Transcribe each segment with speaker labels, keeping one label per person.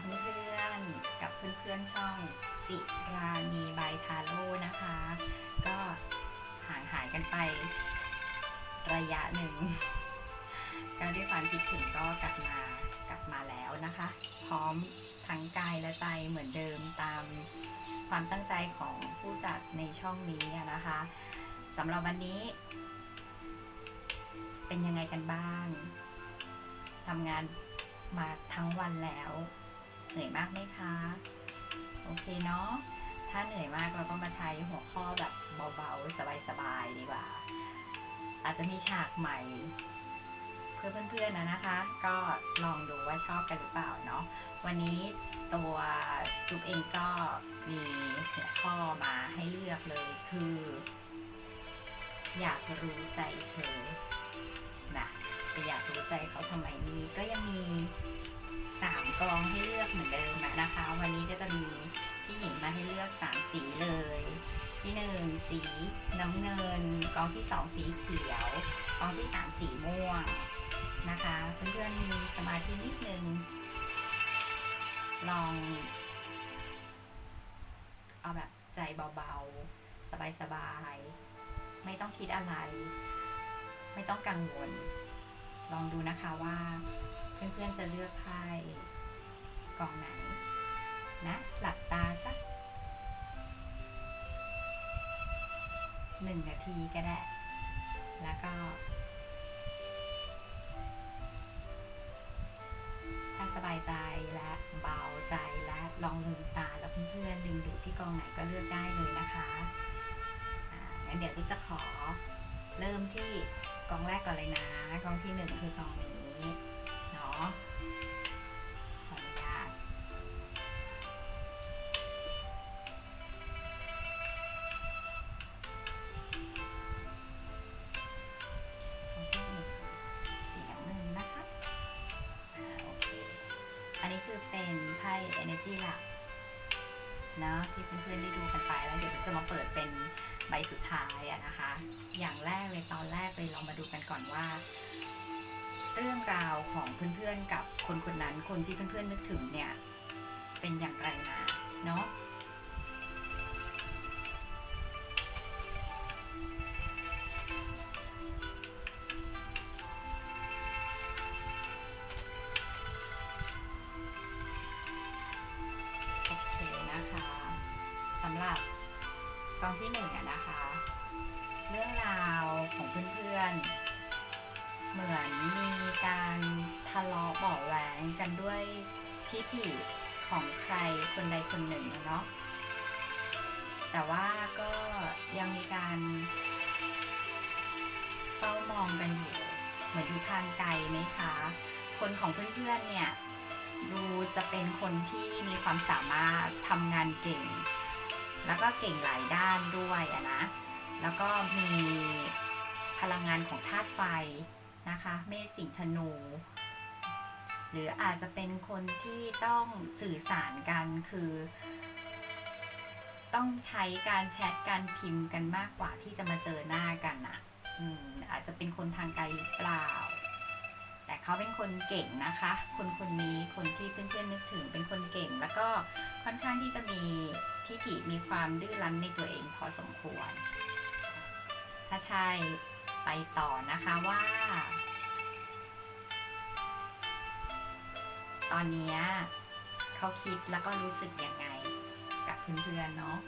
Speaker 1: เพื่อนๆ กับเพื่อนๆ ช่องสิรานีบายทาโร่นะคะ ก็ห่างหายกันไประยะหนึ่ง ก็ด้วยความคิดถึงก็กลับมากลับมาแล้วนะคะ พร้อมทั้งกายและใจเหมือนเดิมตามความตั้งใจของผู้จัดในช่องนี้นะคะสำหรับวันนี้ เป็นยังไงกันบ้างทำงานมาทั้งวันแล้ว เหนื่อยมากไหมคะ โอเคเนาะ ถ้าเหนื่อยมากเราก็มาใช้หัวข้อแบบเบาๆ สบายๆ ดีกว่า อาจจะมีฉากใหม่ เพื่อเพื่อนๆนะนะคะ ก็ลองดูว่าชอบกันหรือเปล่าเนาะ วันนี้ตัวจุ๊บเองก็มีหัวข้อมาให้เลือกเลยคือ อยากรู้ใจเธอนะไปอยากรู้ใจเขาทำไมนี่ก็ยังมี สามกองให้เลือกเหมือนเดิมนะนะคะ วันนี้ก็จะมีพี่หญิงมาให้เลือกสามสีเลย ที่หนึ่งสีน้ำเงิน กองที่สองสีเขียว กองที่สามสีม่วงนะคะ เพื่อนๆมีสมาธินิดนึง ลอง เอาแบบใจเบาๆ สบายๆ ไม่ต้องคิดอะไร ไม่ต้องกังวล ลองดูนะคะว่า เพื่อนๆจะเลือกไพ่กองไหนนะหลับตาสักหนึ่งนาทีก็ได้ แล้วก็ ถ้าสบายใจและเบาใจและลองลืมตาแล้วเพื่อนๆดึงดูดที่กองไหนก็เลือกได้เลยนะคะงั้นเดี๋ยวตุ๊จะขอเริ่มที่กองแรกก่อนเลยนะ กองที่หนึ่งคือกองนี้ คนที่เพื่อนๆนึกถึงเนี่ย เป็นอย่างไรนะเนาะ ก่งหลายด้านด้วยอะนะ แล้วก็มีพลังงานของธาตุไฟนะคะ เมษสิงธนู หรืออาจจะเป็นคนที่ต้องสื่อสารกันคือ ต้องใช้การแชทการพิมพ์กันมากกว่าที่จะมาเจอหน้ากันอะอืมอาจจะเป็นคนทางไกลหรือเปล่า แต่เขาเป็นคนเก่งนะคะ คนคนนี้คนที่เพื่อนๆนึกถึงเป็นคนเก่ง แล้วก็ค่อนข้างที่จะมี ทิฐิมีความดื้อรั้นในตัวเองพอสมควร ถ้าใช่ไปต่อนะคะว่า ตอนนี้เขาคิดแล้วก็รู้สึกยังไงกับเพื่อนๆเนาะ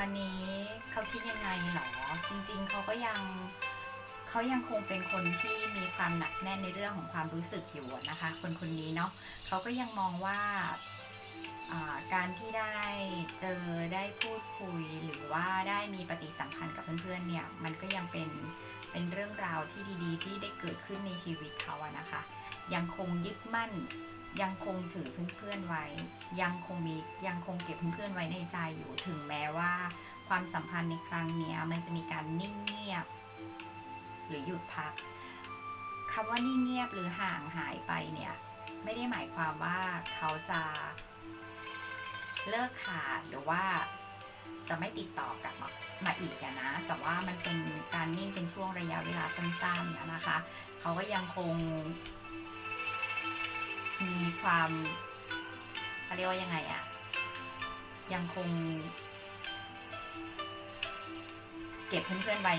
Speaker 1: อนนี้เขาคิดยังไงหรอ จริงๆเขาก็ยังเขายังคงเป็นคนที่มีความหนักแน่นในเรื่องของความรู้สึกอยู่นะคะ คนคนนี้เนาะเขาก็ยังมองว่าอ่าการที่ได้เจอได้พูดคุยหรือว่าได้มีปฏิสัมพันธ์กับเพื่อนๆเนี่ยมันก็ยังเป็นเป็นเรื่องราวที่ดีๆ ที่ได้เกิดขึ้นในชีวิตเขาอะนะคะ ยังคงยึดมั่น ยังคงถือเพื่อนๆไว้ ยังคงมียังคงเก็บเพื่อนๆไว้ในใจอยู่ถึงแม้ว่า ความสัมพันธ์ในครั้งนี้มันจะมีการนิ่งเงียบ หรือหยุดพักคำว่านิ่งเงียบหรือห่างหายไปเนี่ยไม่ได้หมายความว่าเขาจะเลิกขาดหรือว่าจะไม่ติดต่อกลับมามาอีกนะ แต่ว่ามันเป็นการนิ่งเป็นช่วงระยะเวลาสั้นๆนะคะ เขาก็ยังคง มีความเขาเรียกว่ายังไงอะยังคง เก็บเพื่อนๆไว้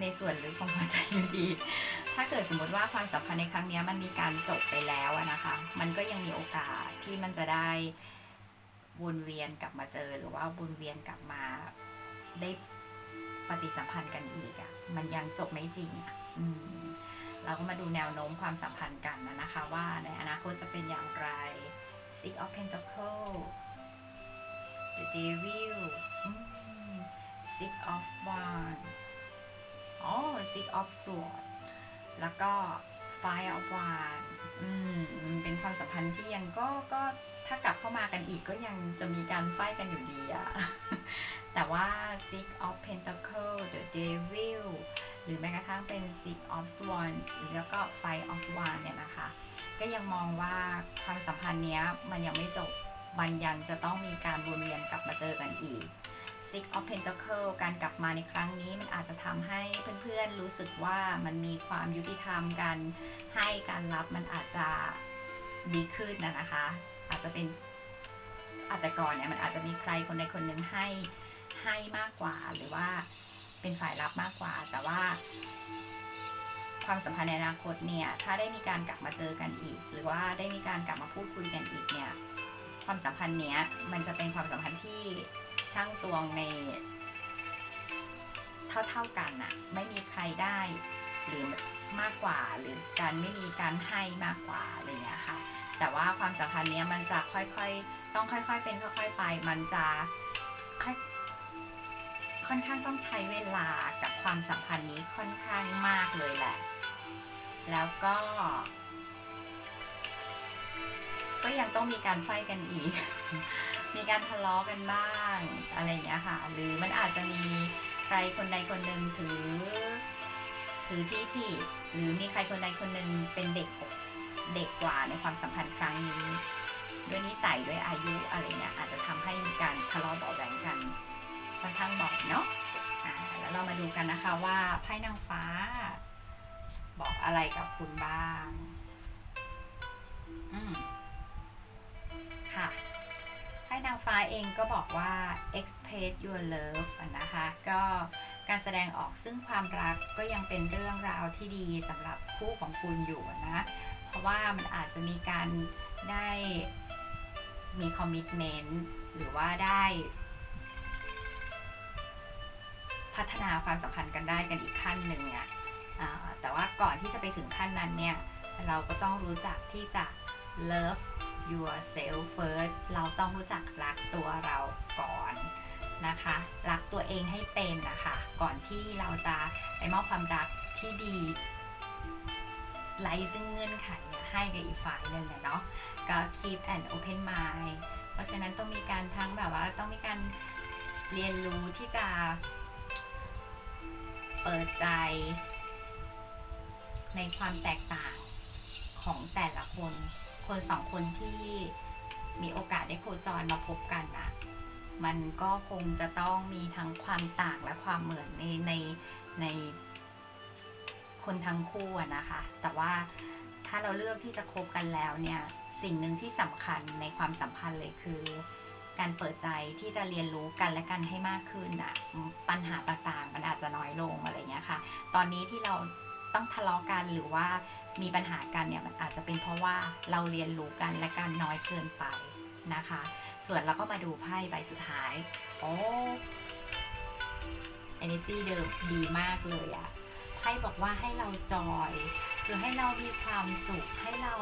Speaker 1: ในส่วนลึกของหัวใจอยู่ดี ถ้าเกิดสมมติว่าความสัมพันธ์ในครั้งนี้มันมีการจบไปแล้วนะคะ มันก็ยังมีโอกาสที่มันจะได้วนเวียนกลับมาเจอหรือว่าวนเวียนกลับมาได้ปฏิสัมพันธ์กันอีกอะมันยังจบไม่จริงอะ อืม เราก็มาดูแนวโน้มความสัมพันธ์กันนะคะว่าในอนาคตจะเป็นอย่างไร Six of Pentacles The Devil Six of Wands อ๋อ Six of Swords แล้วก็ Five of Wands อืมมันเป็นความสัมพันธ์ที่ยังก็ก็ถ้ากลับเข้ามากันอีกก็ยังจะมีการไฟกันอยู่ดีอะแต่ว่า Six of Pentacles The Devil หรือแม้กระทั่งเป็น Six of Swan แล้วก็ Five of w a n เนี่ยนะคะ ก็ยังมองว่าความสัมพันธ์เนี้ยมันยังไม่จบ มันยังจะต้องมีการวนเวียนกลับมาเจอกันอีก Six of Pentacle การกลับมาในครั้งนี้มันอาจจะทำให้เพื่อนๆรู้สึกว่ามันมีความยุติธรรมกันให้การรับมันอาจจะดีขึ้นนะนะคะ อาจจะเป็นอาจแต่ก่อนเนี่ยมันอาจจะมีใครคนใดคนหนึ่งให้ให้มากกว่าหรือว่า เป็นฝ่ายรับมากกว่า แต่ว่า ความสัมพันธ์ในอนาคตเนี่ย ถ้าได้มีการกลับมาเจอกันอีก หรือว่าได้มีการกลับมาพูดคุยกันอีกเนี่ย ความสัมพันธ์เนี้ยมันจะเป็นความสัมพันธ์ที่ช่างตวงใน เท่าๆกันน่ะ ไม่มีใครได้หรือมากกว่า หรือการไม่มีการให้มากกว่าอะไรอย่างเงี้ยค่ะ แต่ว่าความสัมพันธ์เนี้ยมันจะค่อยๆ ต้องค่อย ๆ เป็นค่อย ๆ ไป มันจะ ค่อนข้างต้องใช้เวลากับความสัมพันธ์นี้ค่อนข้างมากเลยแหละ แล้วก็ ก็ยังต้องมีการไฟกันอีก มีการทะเลาะกันบ้างอะไรอย่างเงี้ยค่ะ หรือมันอาจจะมีใครคนใดคนหนึ่งถือถือที่ที่หรือมีใครคนใดคนหนึ่งเป็นเด็กเด็กกว่าในความสัมพันธ์ครั้งนี้ ด้วยนิสัยด้วยอายุอะไรเงี้ยอาจ กันนะคะว่าไพ่นางฟ้า บอกอะไรกับคุณบ้าง อืมค่ะไพ่นางฟ้าเองก็บอกว่า express your love นะคะ ก็การแสดงออกซึ่งความรักก็ยังเป็นเรื่องราวที่ดีสำหรับคู่ของคุณอยู่นะ เพราะว่ามันอาจจะมีการได้มีคอมมิ t เมนต์หรือว่าได้ พัฒนาความสัมพันธ์กันได้กันอีกขั้นหนึ่งอะอ่าแต่ว่าก่อนที่จะไปถึงขั้นนั้นเนี่ย เราก็ต้องรู้จักที่จะ love yourself first เราต้องรู้จักรักตัวเราก่อนนะคะ รักตัวเองให้เป็นนะคะ ก่อนที่เราจะไปมอบความรักที่ดีไร้ซึ่งเงื่อนไขให้กับอีกฝ่ายหนึ่งเนี่ยเนาะ ก็ keep an open mind เพราะฉะนั้นต้องมีการทั้งแบบว่าต้องมีการเรียนรู้ที่จะ เปิดใจ ในความแตกต่างของแต่ละคน คนสองคนที่มีโอกาสได้โคจรมาพบกันนะมันก็คงจะต้องมีทั้งความต่างและความเหมือนในในในคนทั้งคู่นะคะ แต่ว่าถ้าเราเลือกที่จะคบกันแล้วเนี่ย สิ่งหนึ่งที่สำคัญในความสัมพันธ์เลยคือ การเปิดใจที่จะเรียนรู้กันและกันให้มากขึ้นอะปัญหาต่างๆ มันอาจจะน้อยลงอะไรเงี้ยค่ะ ตอนนี้ที่เราต้องทะเลาะกันหรือว่ามีปัญหากันเนี่ยมันอาจจะเป็นเพราะว่าเราเรียนรู้กันและกันน้อยเกินไปนะคะ ส่วนเราก็มาดูไพ่ใบสุดท้าย โอ้ energy เดิมดีมากเลยอะไพ่บอกว่าให้เราจอย คือให้เรามีความสุขให้เรา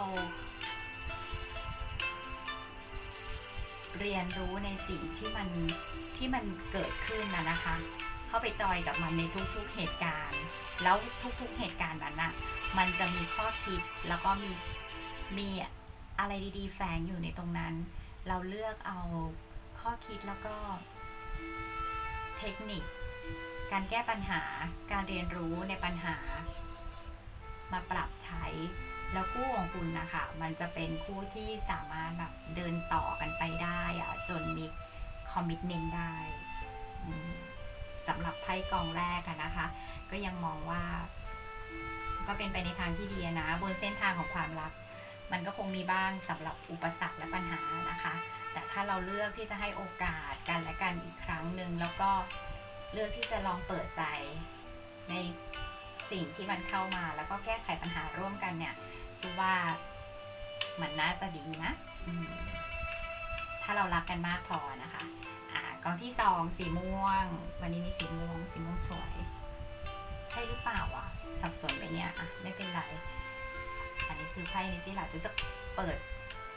Speaker 1: เรียนรู้ในสิ่งที่มันที่มันเกิดขึ้นนะนะคะ เข้าไปจอยกับมันในทุกๆเหตุการณ์ แล้วทุกๆเหตุการณ์นั้นน่ะมันจะมีข้อคิดแล้วก็มีมีอะไรดีๆ แฝงอยู่ในตรงนั้น เราเลือกเอาข้อคิดแล้วก็ เทคนิค การแก้ปัญหา การเรียนรู้ในปัญหา มาปรับใช้ แล้วคู่ของคุณนะคะมันจะเป็นคู่ที่สามารถแบบเดินต่อกันไปได้อะจนมีคอมมิชเมนต์ได้สำหรับไพ่กองแรกอะนะคะ ก็ยังมองว่า ก็เป็นไปในทางที่ดีนะ บนเส้นทางของความรัก มันก็คงมีบ้างสำหรับอุปสรรคและปัญหานะคะ แต่ถ้าเราเลือกที่จะให้โอกาสกันและกันอีกครั้งหนึ่งแล้วก็เลือกที่จะลองเปิดใจในสิ่งที่มันเข้ามาแล้วก็แก้ไขปัญหาร่วมกันเนี่ย จูว่ามันน่าจะดีนะ ถ้าเรารักกันมากพอนะคะ อ่ากองที่สองสีม่วง วันนี้มีสีม่วง สีม่วงสวย ใช่หรือเปล่าอะ สับสนไปเนี่ยอะไม่เป็นไร อันนี้คือไพ่นิจิหลาจะจะเปิด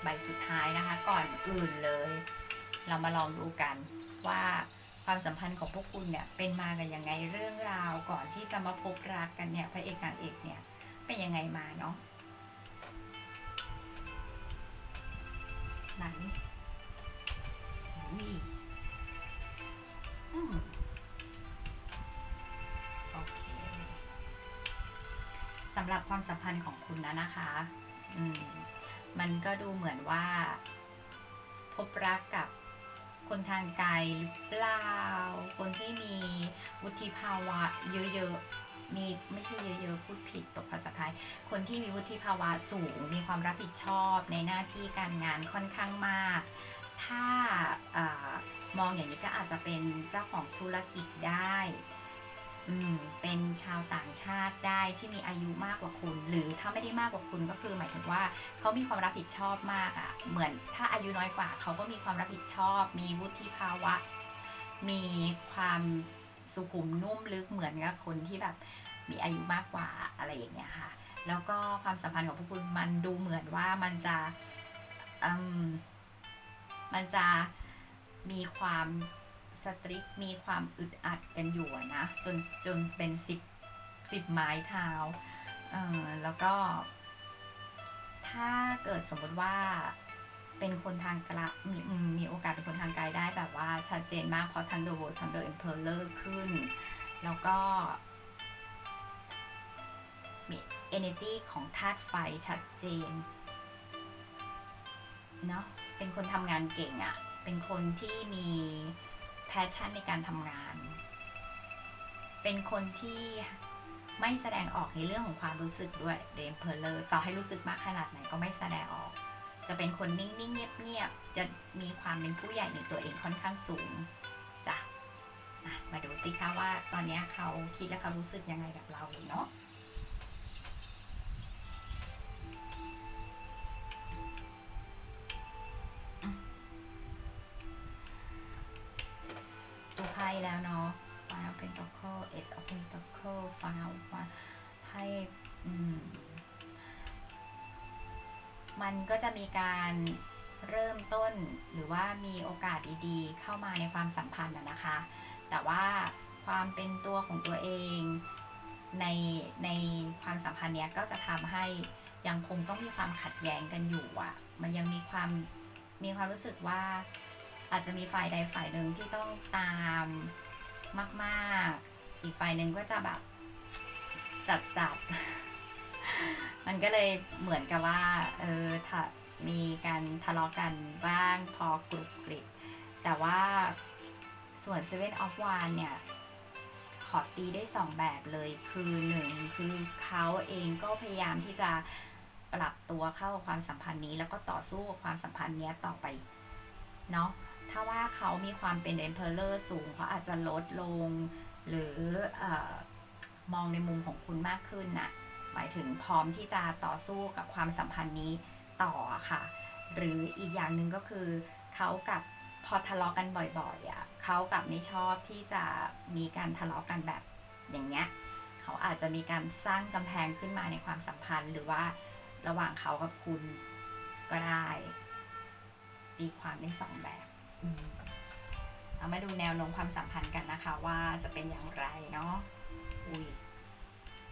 Speaker 1: ใบสุดท้ายนะคะ ก่อนอื่นเลย เรามาลองดูกันว่าความสัมพันธ์ของพวกคุณเนี่ยเป็นมากันยังไงเรื่องราวก่อนที่จะมาพบรักกันเนี่ยพระเอกนางเอกเนี่ยเป็นยังไงมาเนาะ ไหนอุ้ยอืมโอเคสำหรับความสัมพันธ์ของคุณนะนะคะ อืม มันก็ดูเหมือนว่า พบรักกับคนทางไกลหรือเปล่า คนที่มีวุฒิภาวะเยอะๆ มีไม่ใช่เยอะๆ พูดผิดตกภาษาไทย คนที่มีวุฒิภาวะสูง มีความรับผิดชอบในหน้าที่การงานค่อนข้างมาก ถ้าอามองอย่างนี้ก็อาจจะเป็นเจ้าของธุรกิจได้เป็นชาวต่างชาติได้ที่มีอายุมากกว่าคุณ หรือถ้าไม่ได้มากกว่าคุณก็คือหมายถึงว่าเขามีความรับผิดชอบมากอะ่ะ เหมือนถ้าอายุน้อยกว่าเขาก็มีความรับผิดชอบ มีวุฒิภาวะ มีความ สุขุมนุ่มลึกเหมือนกับคนที่แบบมีอายุมากกว่าอะไรอย่างเงี้ยค่ะ แล้วก็ความสัมพันธ์ของพวกคุณมันดูเหมือนว่ามันจะมมันจะมีความสตริกมีความอึดอัดกันอยู่นะจนจนเป็นสิบสิบไม้เท้า เออแล้วก็ ถ้าเกิดสมมติว่า เป็นคนทางกลมีมีโอกาสเป็นคนทางไกลได้แบบว่าชัดเจนมากเพราะทั้ง The World ทั้ง The Emperor ขึ้น แล้วก็มี energy ของธาตุไฟชัดเจนเนาะเป็นคนทำงานเก่งอะ่ะ เป็นคนที่มีแพชชั่นในการทำงาน เป็นคนที่ไม่แสดงออกในเรื่องของความรู้สึกด้วยเดมเพลเลอร์ต่อให้รู้สึกมากขนาดไหนก็ไม่แสดงออก จะเป็นคนนิ่งๆ เงียบๆ จะมีความเป็นผู้ใหญ่ในตัวเองค่อนข้างสูงจ้ะมาดูสิคะว่าตอนนี้เขาคิดและเขารู้สึกยังไงกับเราเนาะันก็จะมีการเริ่มต้นหรือว่ามีโอกาสดีๆ เข้ามาในความสัมพันธ์นะคะ แต่ว่าความเป็นตัวของตัวเองในในความสัมพันธ์เนี้ยก็จะทำให้ยังคงต้องมีความขัดแย้งกันอยู่อะมันยังมีความมีความรู้สึกว่า อาจจะมีฝ่ายใดฝ่ายหนึ่งที่ต้องตามมาก ๆ อีกฝ่ายหนึ่งก็จะแบบจัดจัด มันก็เลยเหมือนกับว่า เออถ้ามีการทะเลาะกันบ้างพอกรุบกริบแต่ว่าส่วน Seven of Wands เนี่ย ขอตีได้สองแบบเลยคือหนึ่งคือเขาเองก็พยายามที่จะปรับตัวเข้าความสัมพันธ์นี้ แล้วก็ต่อสู้กับความสัมพันธ์นี้ต่อไปเนาะถ้าว่าเขามีความเป็น Emperor สูงเขาอาจจะลดลง หรือออมองในมุมของคุณมากขึ้นน่ะ หมายถึงพร้อมที่จะต่อสู้กับความสัมพันธ์นี้ต่อค่ะ หรืออีกอย่างหนึ่งก็คือเขากับพอทะเลาะกันบ่อยๆอะเขากับไม่ชอบที่จะมีการทะเลาะกันแบบอย่างเงี้ยเขาอาจจะมีการสร้างกำแพงขึ้นมาในความสัมพันธ์ หรือว่าระหว่างเขากับคุณก็ได้ตีความได้สองแบบอืมเอามาดูแนวโน้มความสัมพันธ์กันนะคะว่าจะเป็นอย่างไรเนาะอุ้ย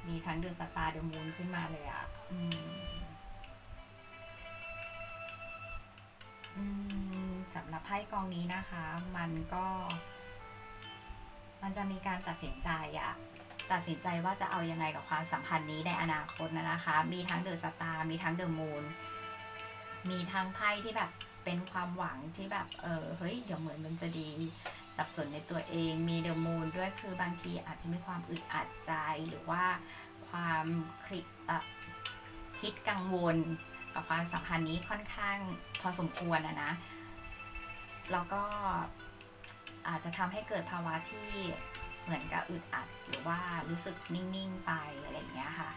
Speaker 1: มีทั้งเดือนสตาร์เดอมูนขึ้นมาเลยอะ่ะอืมอืมสำหรับไพ่กองนี้นะคะ มันก็ มันจะมีการตัดสินใจอะตัดสินใจว่าจะเอายังไงกับความสัมพันธ์นี้ในอนาคตนะนะคะ มีทั้งเดอะสตาร์มีทั้งเดอะมูนมีทั้งไพ่ที่แบบเป็นความหวังที่แบบ เออเฮ้ย เดี๋ยวเหมือนมันจะดี สับสนในตัวเอง มีเดอะมูนด้วยคือบางทีอาจจะมีความอึดอัดใจหรือว่าความคลิคิดกังวลกับความสัมพันธ์นี้ค่อนข้างพอสมควรอะนะแล้วก็อาจจะทำให้เกิดภาวะที่เหมือนกับอึดอัดหรือว่ารู้สึกนิ่ง ๆ ไปอะไรอย่างเงี้ยค่ะ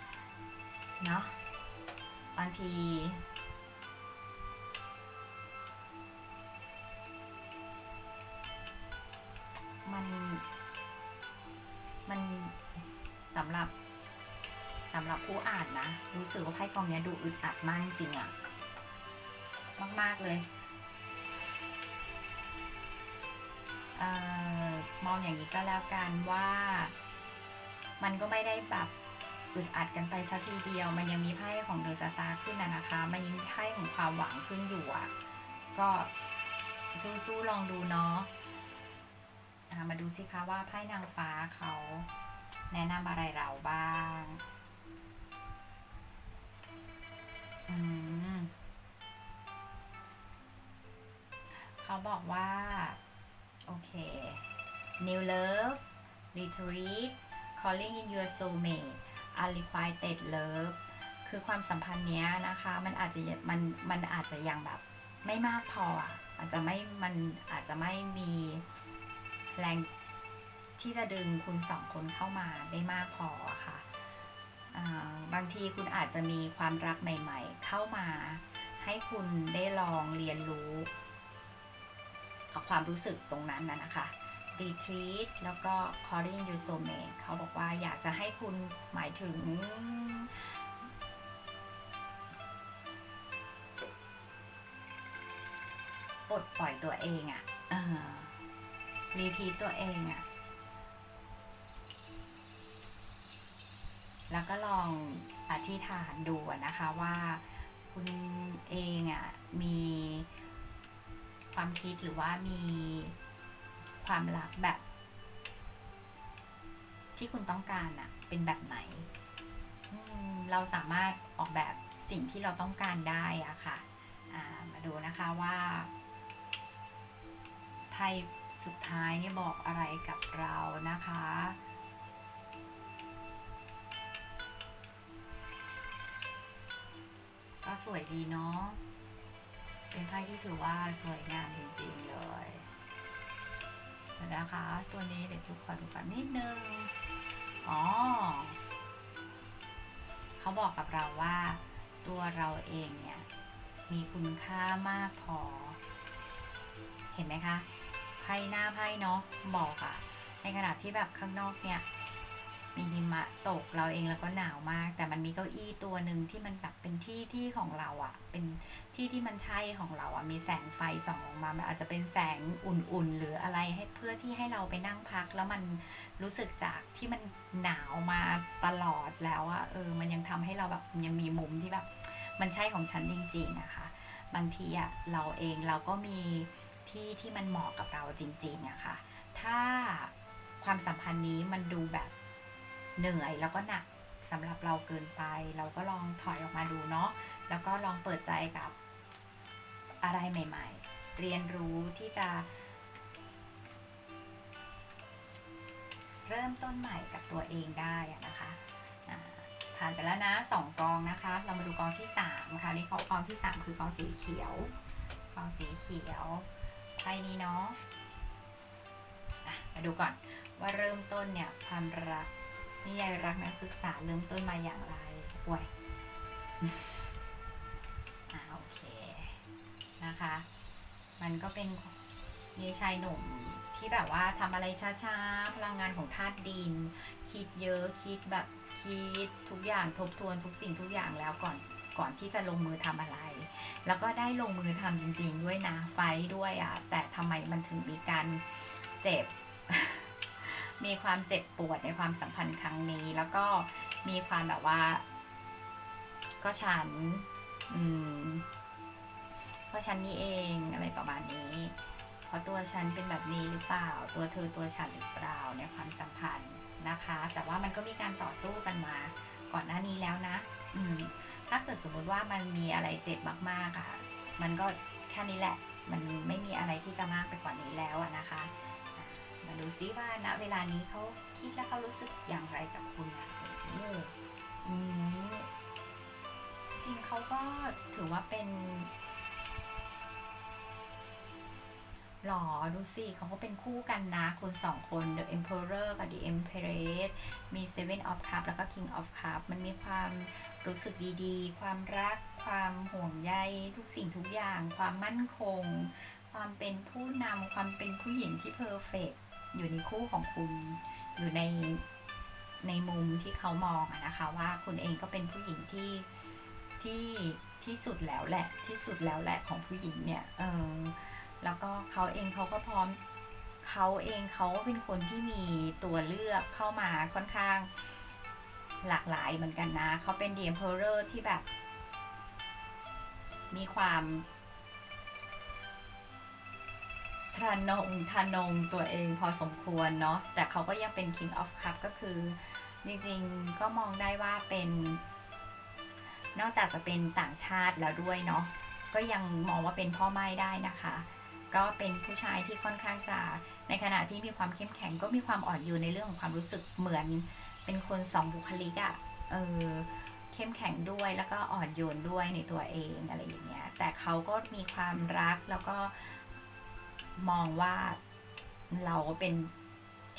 Speaker 1: เนาะบางที มันมันสำหรับสำหรับผู้อ่านนะ รู้สึกว่าไพ่กองนี้ดูอึดอัดมากจริงอะมากๆเลยเออมองอย่างนี้ก็แล้วกันว่า มันก็ไม่ได้แบบอึดอัดกันไปสักทีเดียว มันยังมีไพ่ของเดอะสตาร์ขึ้นนะนะคะ มันยังมีไพ่ของความหวังขึ้นอยู่อะก็สู้ๆลองดูเนาะ มาดูสิคะว่าไพ่นางฟ้าเขาแนะนำอะไรเราบ้างอืมเขาบอกว่า โอเค new love retreat calling in your soulmate unrequited love คือความสัมพันธ์เนี้ยนะคะ มันอาจจะมันมันอาจจะยังแบบไม่มากพออาจจะไม่มันอาจจะไม่มี แรงที่จะดึงคุณสองคนเข้ามาได้มากพอค่ะบางทีคุณอาจจะมีความรักใหม่ ๆ เข้ามา ให้คุณได้ลองเรียนรู้กับความรู้สึกตรงนั้นนะนะคะ retreat แล้วก็ calling you soulmate เขาบอกว่าอยากจะให้คุณหมายถึง ปลดปล่อยตัวเองอะ่ะ รีทีตัวเองอะ่ะ แล้วก็ลองอธิษฐานดูนะคะว่าคุณเองอะ่ะมีความคิดหรือว่ามีความรักแบบ ที่คุณต้องการอะเป็นแบบไหน เราสามารถออกแบบสิ่งที่เราต้องการได้อะค่ะอ่ามาดูนะคะว่าไพ่ สุดท้ายนี่บอกอะไรกับเรานะคะ ก็สวยดีเนาะ เป็นไพ่ที่ถือว่าสวยงามจริงๆเลยนะคะ ตัวนี้เดี๋ยวทุกคนดูกันนิดนึง อ๋อ เขาบอกกับเราว่า ตัวเราเองเนี่ย มีคุณค่ามากพอ เห็นไหมคะ ไพ่หน้าไพ่เนาะบอกอะในขณะที่แบบข้างนอกเนี่ย มีหิมะตกเราเองแล้วก็หนาวมาก แต่มันมีเก้าอี้ตัวหนึ่งที่มันแบบเป็นที่ที่ของเราอะเป็นที่ที่มันใช่ของเราอะมีแสงไฟส่องออกมามันอาจจะเป็นแสงอุ่นๆ หรืออะไรให้เพื่อที่ให้เราไปนั่งพัก แล้วมันรู้สึกจากที่มันหนาวมาตลอดแล้วอะเออ มันยังทำให้เราแบบยังมีมุมที่แบบ มันใช่ของฉันจริงๆนะคะ บางทีอะเราเองเราก็มี ที่ที่มันเหมาะกับเราจริงๆอะค่ะ ถ้าความสัมพันธ์นี้มันดูแบบเหนื่อยแล้วก็หนักสำหรับเราเกินไป เราก็ลองถอยออกมาดูเนาะแล้วก็ลองเปิดใจกับอะไรใหม่ ๆ เรียนรู้ที่จะ เริ่มต้นใหม่กับตัวเองได้นะคะผ่านไปแล้วนะสองกองนะคะ เรามาดูกองที่สามค่ะนี่เขากองที่สามคือกองสีเขียว กองสีเขียว ไพ่นี้เนาะมาดูก่อนว่าเริ่มต้นเนี่ยความรักนิยายรักนักศึกษาเริ่มต้นมาอย่างไรป่วยอ่าโอเคนะคะ มันก็เป็นมีชายหนุ่มที่แบบว่าทำอะไรช้าๆ พลังงานของธาตุดิน คิดเยอะคิดแบบคิดทุกอย่างทบทวนทุกสิ่งทุกอย่างแล้วก่อนก่อนที่จะลงมือทำอะไร แล้วก็ได้ลงมือทำจริง ๆ ด้วยนะไฟด้วยอะ่ะแต่ทำไมมันถึงมีการเจ็บ มีความเจ็บปวดในความสัมพันธ์ครั้งนี้ แล้วก็มีความแบบว่า ก็ฉัน อืมเพราะฉันนี่เองอะไรประมาณนี้เพราะตัวฉันเป็นแบบนี้หรือเปล่า ตัวเธอตัวฉันหรือเปล่าในความสัมพันธ์นะคะ แต่ว่ามันก็มีการต่อสู้กันมา ก่อนหน้านี้แล้วนะ อืม ถ้าเกิดสมมติว่ามันมีอะไรเจ็บมากๆอะมันก็แค่นี้แหละ มันไม่มีอะไรที่จะมากไปกว่านี้แล้วอะนะคะ มาดูซิว่าณเวลานี้เขาคิดและเขารู้สึกอย่างไรกับคุณอืมจริงเขาก็ถือว่าเป็น หรอดูสิเขาก็เป็นคู่กันนะคุณสองคน The Emperor กับ The Empress มี Seven of Cups แล้วก็ King of Cups มันมีความรู้สึกดีๆ ความรัก ความห่วงใยทุกสิ่งทุกอย่าง ความมั่นคง ความเป็นผู้นำความเป็นผู้หญิงที่เพอร์เฟกอยู่ในคู่ของคุณ อยู่ในในมุมที่เขามองนะคะ ว่าคุณเองก็เป็นผู้หญิงที่ที่ที่สุดแล้วแหละที่สุดแล้วแหละของผู้หญิงเนี่ยเออ แล้วก็เขาเองเขาก็พร้อมเขาเองเขาก็เป็นคนที่มีตัวเลือกเข้ามาค่อนข้างหลากหลายเหมือนกันนะ เขาเป็น The Emperor ที่แบบ มีความทะนงทะนงตัวเองพอสมควรเนาะ แต่เขาก็ยังเป็น King of Cup ก็คือ จริงๆ ก็มองได้ว่าเป็น นอกจากจะเป็นต่างชาติแล้วด้วยเนาะ ก็ยังมองว่าเป็นพ่อไม้ได้นะคะ ก็เป็นผู้ชายที่ค่อนข้างจะในขณะที่มีความเข้มแข็งก็มีความอ่อนโยนในเรื่องของความรู้สึกเหมือน เป็นคนสองบุคลิกอะ่ะเออเข้มแข็งด้วยแล้วก็อ่อนโยนด้วยในตัวเองอะไรอย่างเงี้ยแต่เขาก็มีความรักแล้วก็มองว่าเราเป็น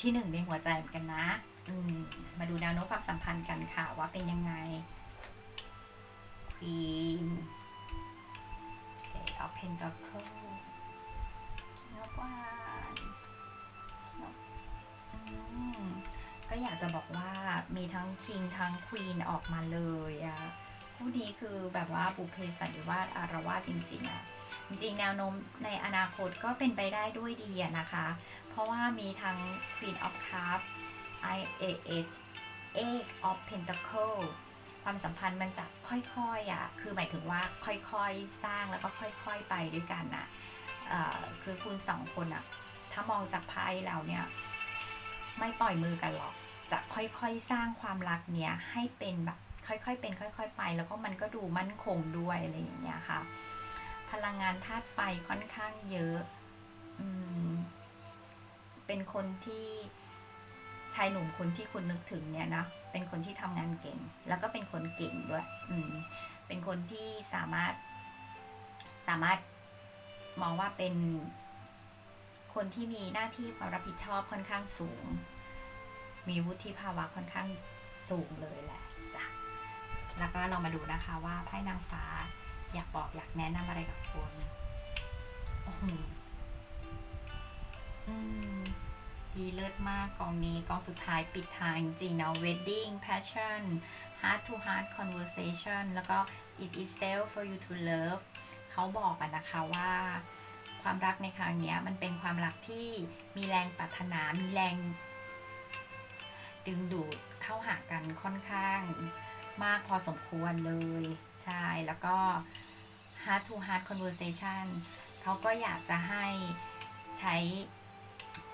Speaker 1: ที่หนึ่งในหัวใจเหมือนกันนะอืมมาดูแนวโน้มความสัมพันธ์กันค่ะว่าเป็นยังไง Queen Okay, of Pentacle King of Wands King of อืมก็อยากจะบอกว่ามีทั้ง King ทั้ง Queen ออกมาเลยอะคู่นี้คือแบบว่าบุเพสันนิวาสอารวาสจริงๆอะจริงแนวโน้มในอนาคตก็เป็นไปได้ด้วยดีอะนะคะ เพราะว่ามีทั้ง Queen of Cups IAS Eight of Pentacle ความสัมพันธ์มันจะค่อยๆอะ คือหมายถึงว่าค่อยๆ สร้างแล้วก็ค่อยๆ ไปด้วยกันน่ะ คือคุณสองคนอะถ้ามองจากไพ่แล้วเนี่ย ไม่ปล่อยมือกันหรอก จะค่อยๆสร้างความรักเนี้ยให้เป็นแบบค่อยๆเป็น ค่อย ๆ ไป แล้วก็มันก็ดูมั่นคงด้วยอะไรอย่างเงี้ยค่ะ พลังงานธาตุไฟค่อนข้างเยอะอืมเป็นคนที่ชายหนุ่มคนที่คุณนึกถึงเนี่ยนะเป็นคนที่ทำงานเก่ง แล้วก็เป็นคนเก่งด้วย อืมเป็นคนที่สามารถสามารถ มองว่าเป็นคนที่มีหน้าที่ความรับผิดชอบค่อนข้างสูง มีวุฒิภาวะค่อนข้างสูงเลยแหละจ้ะแล้วก็เรามาดูนะคะว่าไพ่นางฟ้าอยากบอกอยากแนะนำอะไรกับคุณโอ้โหดีเลิศมากกองนี้กองสุดท้ายปิดท้ายจริงเนาะ wedding passion heart to heart conversation แล้วก็ it is self for you to love เขาบอกกันนะคะว่า ความรักในครั้งนี้มันเป็นความรักที่มีแรงปรารถนา มีแรง ดึงดูดเข้าหากันค่อนข้างมากพอสมควรเลย ใช่ แล้วก็ heart to heart conversation เขาก็อยากจะให้ใช้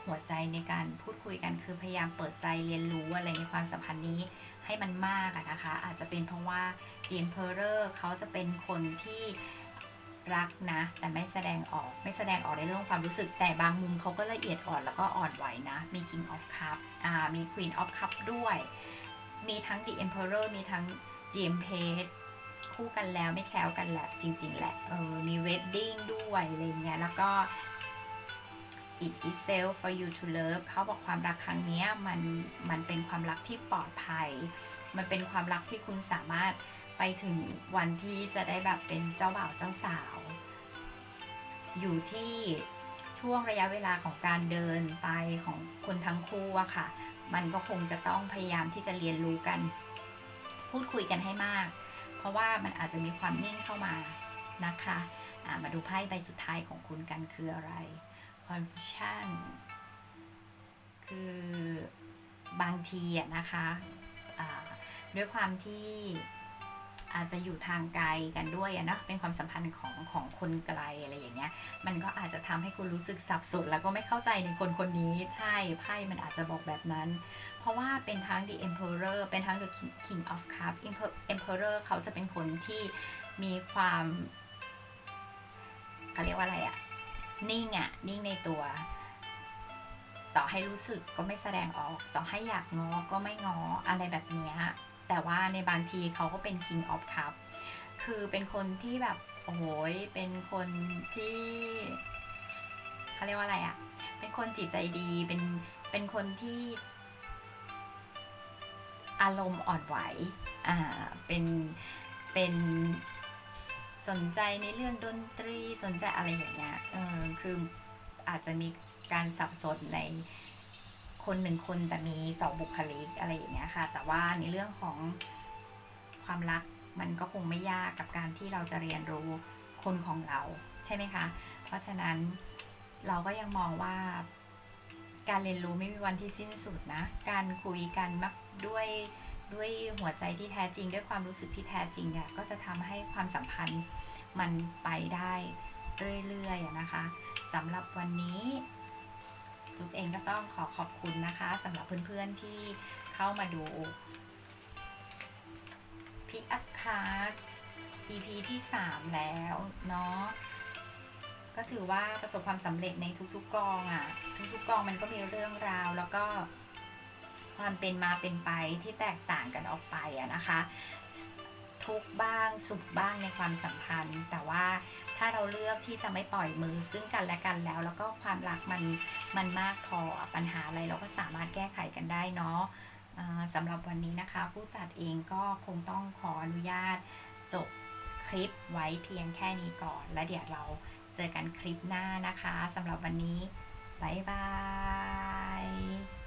Speaker 1: หัวใจในการพูดคุยกันคือพยายามเปิดใจเรียนรู้อะไรในความสัมพันธ์นี้ให้มันมากอะนะคะ อาจจะเป็นเพราะว่า Emperor เขาจะเป็นคนที่ รักนะ แต่ไม่แสดงออกไม่แสดงออกในเรื่องความรู้สึก แต่บางมุมเขาก็ละเอียดอ่อนแล้วก็อ่อนไหวนะ มี King of Cup อ่ามี Queen of Cup ด้วย มีทั้ง The Emperor มีทั้ง The Empress คู่กันแล้วไม่แคล้วกันแหละจริง ๆ แหละเออมี Wedding ด้วยอะไรเงี้ยแล้วก็ it is self for you to love เขาบอกความรักครั้งนี้มันมันเป็นความรักที่ปลอดภัย มันเป็นความรักที่คุณสามารถ ไปถึงวันที่จะได้แบบเป็นเจ้าบ่าวเจ้าสาว อยู่ที่ช่วงระยะเวลาของการเดินไปของคนทั้งคู่อะค่ะ มันก็คงจะต้องพยายามที่จะเรียนรู้กัน พูดคุยกันให้มาก เพราะว่ามันอาจจะมีความนิ่งเข้ามานะคะามาดูไพ่ใบสุดท้ายของคุณกันคืออะไร confusion คือบางทีอะนะคะด้วยความที่ อาจจะอยู่ทางไกลกันด้วยนะเป็นความสัมพันธ์ของของคนไกลอะไรอย่างเงี้ย มันก็อาจจะทำให้คุณรู้สึกสับสนแล้วก็ไม่เข้าใจในคนคนนี้ ใช่ไพ่มันอาจจะบอกแบบนั้น เพราะว่าเป็นทั้ง the emperor เป็นทั้ง the king of cup Emperor- emperor เขาจะเป็นคนที่มีความเขาเรียกว่าอะไรอะนิ่งอะนิ่งในตัวต่อให้รู้สึกก็ไม่แสดงออก ต่อให้อยากงอก็ไม่งออะไรแบบนี้ แต่ว่าในบางทีเขาก็เป็น king of cup คือเป็นคนที่แบบโอ้โหเป็นคนที่เขาเรียกว่าอะไรอะเป็นคนจิตใจดี เป็น เป็นคนที่อารมณ์อ่อนไหว อ่า เป็น เป็นสนใจในเรื่องดนตรี สนใจอะไรอย่างเงี้ย เออ คืออาจจะมีการสับสนใน คนหนึ่งคนแต่มีสองบุคลิกอะไรอย่างเงี้ยค่ะ แต่ว่าในเรื่องของความรักมันก็คงไม่ยากกับการที่เราจะเรียนรู้คนของเราใช่ไหมคะ เพราะฉะนั้นเราก็ยังมองว่าการเรียนรู้ไม่มีวันที่สิ้นสุดนะ การคุยกันมักด้วยด้วยหัวใจที่แท้จริง ด้วยความรู้สึกที่แท้จริงเนี่ยก็จะทำให้ความสัมพันธ์มันไปได้เรื่อยๆนะคะสำหรับวันนี้ จุ๊บเองก็ต้องขอขอบคุณนะคะสำหรับเพื่อนๆที่เข้ามาดู Pick up card EP ที่ 3 แล้วเนาะก็ถือว่าประสบความสำเร็จในทุกๆกองอะ่ะ ทุกๆกองมันก็มีเรื่องราวแล้วก็ความเป็นมาเป็นไปที่แตกต่างกันออกไปอะนะคะ ทุกบ้างสุขบ้างในความสัมพันธ์ แต่ว่า ถ้าเราเลือกที่จะไม่ปล่อยมือซึ่งกันและกันแล้ว แล้วก็ความรักมันมันมากพอปัญหาอะไรเราก็สามารถแก้ไขกันได้เนาะสำหรับวันนี้นะคะ ผู้จัดเองก็คงต้องขออนุญาตจบคลิปไว้เพียงแค่นี้ก่อน แล้วเดี๋ยวเราเจอกันคลิปหน้านะคะสำหรับวันนี้ บ๊ายบาย